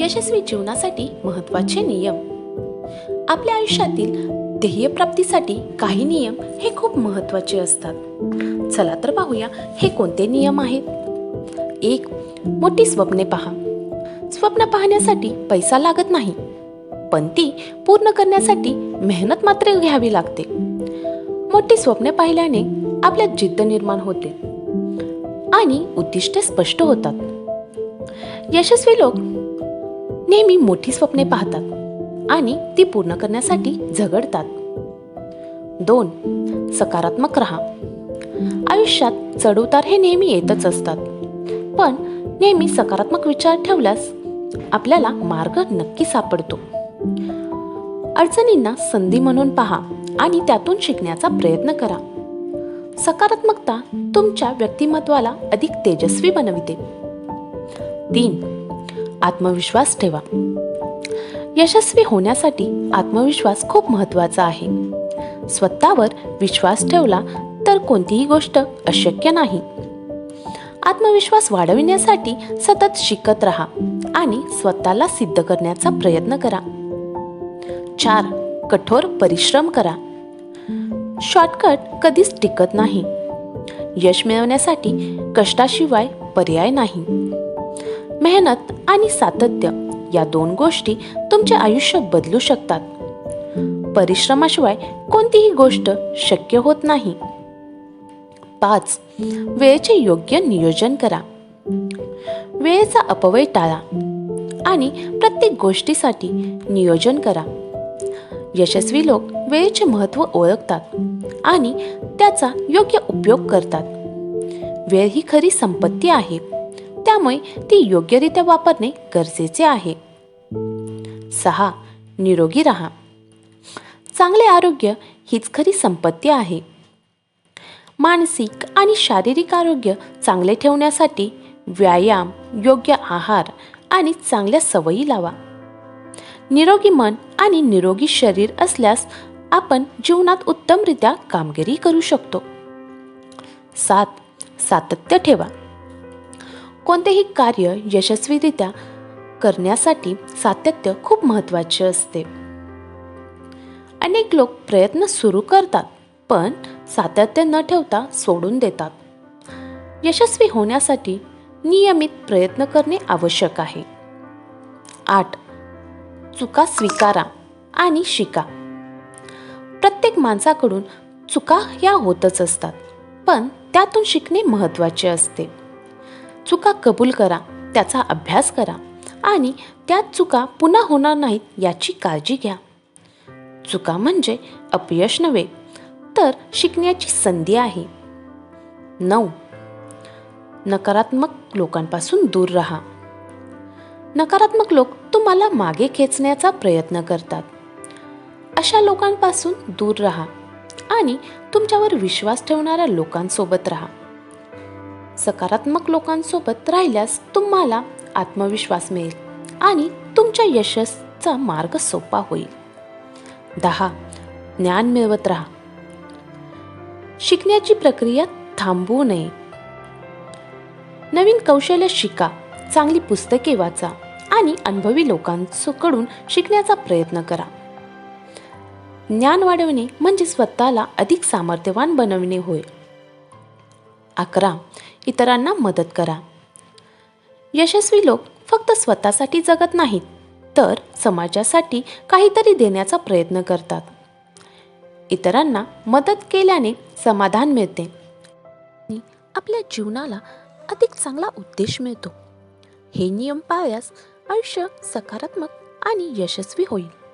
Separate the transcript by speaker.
Speaker 1: यशस्वी जीवनासाठी महत्त्वाचे नियम. आपल्या आयुष्यातील ध्येयप्राप्तीसाठी काही नियम हे खूप महत्त्वाचे असतात. चला तर पाहूया हे कोणते नियम आहेत? एक मोठी स्वप्ने पहा. स्वप्न पाहण्यासाठी पैसा लागत नाही पण ती पूर्ण करण्यासाठी मेहनत मात्र घ्यावी लागते. मोठी स्वप्ने पाहिल्याने आपल्यात जिद्द निर्माण होते आणि उद्दिष्टे स्पष्ट होतात. यशस्वी लोक नेहमी मोठी स्वप्ने पाहतात आणि ती पूर्ण करण्यासाठी झगडतात. दोन सकारात्मक राहा. आयुष्यात चढउतार हे नेहमी येतच असतात. पण नेहमी सकारात्मक विचार ठेवल्यास आपल्याला मार्ग नक्की सापडतो. अडचणींना संधी म्हणून पहा आणि त्यातून शिकण्याचा प्रयत्न करा. सकारात्मकता तुमच्या व्यक्तिमत्वाला अधिक तेजस्वी बनविते. तीन आत्मविश्वास ठेवा. यशस्वी होण्यासाठी आत्मविश्वास खूप महत्त्वाचा आहे. स्वतःवर विश्वास ठेवला तर कोणतीही गोष्ट अशक्य नाही. आत्मविश्वास वाढविण्यासाठी सतत शिकत राहा आणि स्वतःला सिद्ध करण्याचा प्रयत्न करा. चार कठोर परिश्रम करा. शॉर्टकट कधीच टिकत नाही. यश मिळवण्यासाठी कष्टाशिवाय पर्याय नाही. मेहनत आणि सातत्य या दोन गोष्टी तुमचे आयुष्य बदलू शकतात. परिश्रमाशिवाय कोणतीही गोष्ट शक्य होत नाही. पाच वेळेचे योग्य नियोजन करा. वेळेचा अपव्यय टाळा आणि प्रत्येक गोष्टीसाठी नियोजन करा. यशस्वी लोक वेळेचे महत्त्व ओळखतात आणि त्याचा योग्य उपयोग करतात. वेळ ही खरी संपत्ती आहे. त्यामुळे ती योग्यरित्या वापरणे गरजेचे आहे. सहा. निरोगी राहा. चांगले आरोग्य हीच खरी संपत्ती आहे. मानसिक आणि शारीरिक आरोग्य चांगले ठेवण्यासाठी व्यायाम योग्य आहार आणि चांगल्या सवयी लावा. निरोगी मन आणि निरोगी शरीर असल्यास आपण जीवनात उत्तमरित्या कामगिरी करू शकतो. सात. सातत्य ठेवा. कोणतेही कार्य यशस्वीरित्या करण्यासाठी सातत्य खूप महत्त्वाचे असते. अनेक लोक प्रयत्न सुरू करतात पण सातत्य न ठेवता सोडून देतात. यशस्वी होण्यासाठी नियमित प्रयत्न करणे आवश्यक आहे. आठ चुका स्वीकारा आणि शिका. प्रत्येक माणसाकडून चुका ह्या होतच असतात पण त्यातून शिकणे महत्त्वाचे असते. चुका कबूल करा त्याचा अभ्यास करा आणि त्या चुका पुन्हा होणार नाहीत याची काळजी घ्या. चुका म्हणजे अपयश नव्हे तर शिकण्याची संधी आहे. नऊ. नकारात्मक लोकांपासून दूर राहा. नकारात्मक लोक तुम्हाला मागे खेचण्याचा प्रयत्न करतात. अशा लोकांपासून दूर राहा आणि तुमच्यावर विश्वास ठेवणाऱ्या लोकांसोबत राहा. सकारात्मक लोकांसोबत राहिल्यास तुम्हाला आत्मविश्वास मिळेल आणि तुमच्या यशस्चा मार्ग सोपा होईल. दहा. ज्ञान मिळवत राहा. शिकण्याची प्रक्रिया थांबवू नये. नवीन कौशल्य शिका चांगली पुस्तके वाचा आणि अनुभवी लोकांकडून शिकण्याचा प्रयत्न करा. ज्ञान वाढवणे म्हणजे स्वतःला अधिक सामर्थ्यवान बनवणे होय. अकरा. इतरांना मदत करा. यशस्वी लोक फक्त स्वतःसाठी जगत नाहीत तर समाजासाठी काहीतरी देण्याचा प्रयत्न करतात. इतरांना मदत केल्याने समाधान मिळते. आणि आपल्या जीवनाला अधिक चांगला उद्देश मिळतो. हे नियम पाळल्यास आयुष्य सकारात्मक आणि यशस्वी होईल.